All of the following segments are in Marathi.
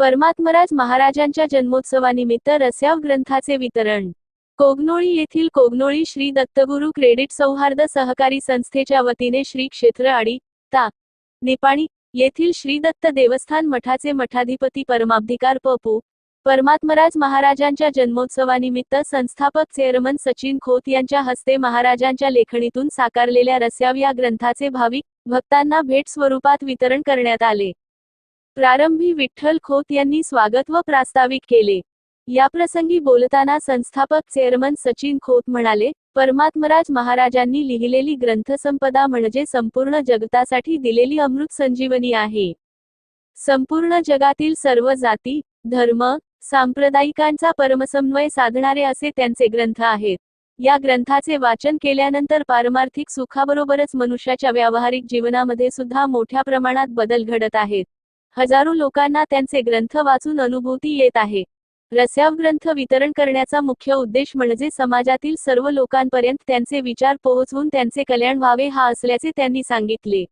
परमात्मराज महाराजांच्या जन्मोत्सवानिमित्त रस्याव ग्रंथाचे वितरण. कोगनोळी येथील कोगनोळी श्री दत्तगुरु क्रेडिट सौहार्द सहकारी संस्थेच्या वतीने श्री क्षेत्र आडी ता निपाणी येथील श्री दत्त देवस्थान मठाचे मठाधिपती परमाब्धिकार पपू परमात्मराज महाराजांच्या जन्मोत्सवानिमित्त संस्थापक चेअरमन सचिन खोत यांच्या हस्ते महाराजांच्या लेखणीतून साकारलेल्या रस्याव या ग्रंथाचे भाविक भक्तांना भेट स्वरूपात वितरण करण्यात आले. प्रारंभी विठ्ठल खोत यांनी स्वागत व प्रास्ताविक केले. याप्रसंगी बोलताना संस्थापक चेअरमन सचिन खोत म्हणाले परमात्मराज महाराजांनी लिहिलेली ग्रंथसंपदा म्हणजे संपूर्ण जगतासाठी दिलेली अमृत संजीवनी आहे. संपूर्ण जगातील सर्व जाती धर्म सांप्रदायिकांचा परमसमन्वय साधणारे असे त्यांचे ग्रंथ आहेत. या ग्रंथाचे वाचन केल्यानंतर पारमार्थिक सुखाबरोबरच मनुष्याच्या व्यावहारिक जीवनामध्ये सुद्धा मोठ्या प्रमाणात बदल घडत आहेत. हजारो लोकांना त्यांचे ग्रंथ वाचून अनुभूती येत आहे. रस्याव ग्रंथ वितरण करण्याचा मुख्य उद्देश म्हणजे समाजातील सर्व लोकांपर्यंत त्यांचे विचार पोहोचवून त्यांचे कल्याण व्हावे हा असल्याचे त्यांनी सांगितले.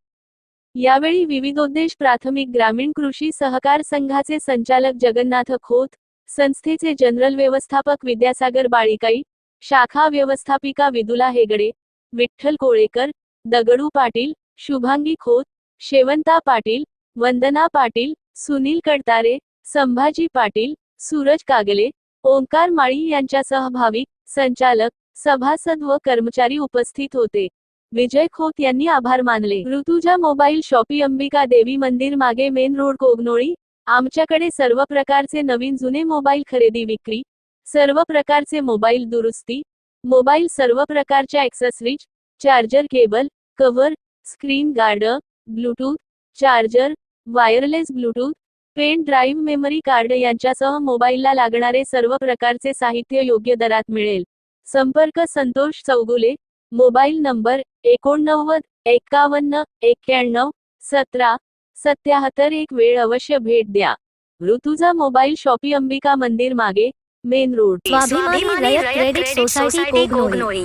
यावेळी विविधोद्देश प्राथमिक ग्रामीण कृषी सहकार संघाचे संचालक जगन्नाथ खोत संस्थेचे जनरल व्यवस्थापक विद्यासागर बाळिकाई शाखा व्यवस्थापिका विदुला हेगडे विठ्ठल कोळेकर दगडू पाटील शुभांगी खोत शेवंता पाटील वंदना पाटील सुनील कडतारे संभाजी पाटील सूरज कागले ओंकार माळी यांच्या सहभावी संचालक सभासद व कर्मचारी उपस्थित होते. विजय खोत यांनी आभार मानले. ऋतुजा मोबाईल शॉपी अंबिका देवी मंदिर मागे मेन रोड कोगनोळी. आमच्याकडे सर्व प्रकारचे नवीन जुने मोबाईल खरेदी विक्री. सर्व प्रकारचे मोबाईल दुरुस्ती. मोबाईल सर्व प्रकारच्या accessories charger cable cover screen guard bluetooth charger wireless bluetooth pen drive memory card यांच्यासह मोबाईलला लागणारे सर्व प्रकारचे साहित्य योग्य दरात मिळेल. संपर्क संतोष चौगुले मोबाईल नंबर एकोणनव्वद एक्कावन्न एक्क्याण्णव सतरा सत्याहत्तर एक वेळ अवश्य भेट द्या. ऋतुजा मोबाईल शॉपी अंबिका मंदिर मागे मेन रोड. स्वाभिमानी रयत क्रेडिट सोसायटी कोगनोळी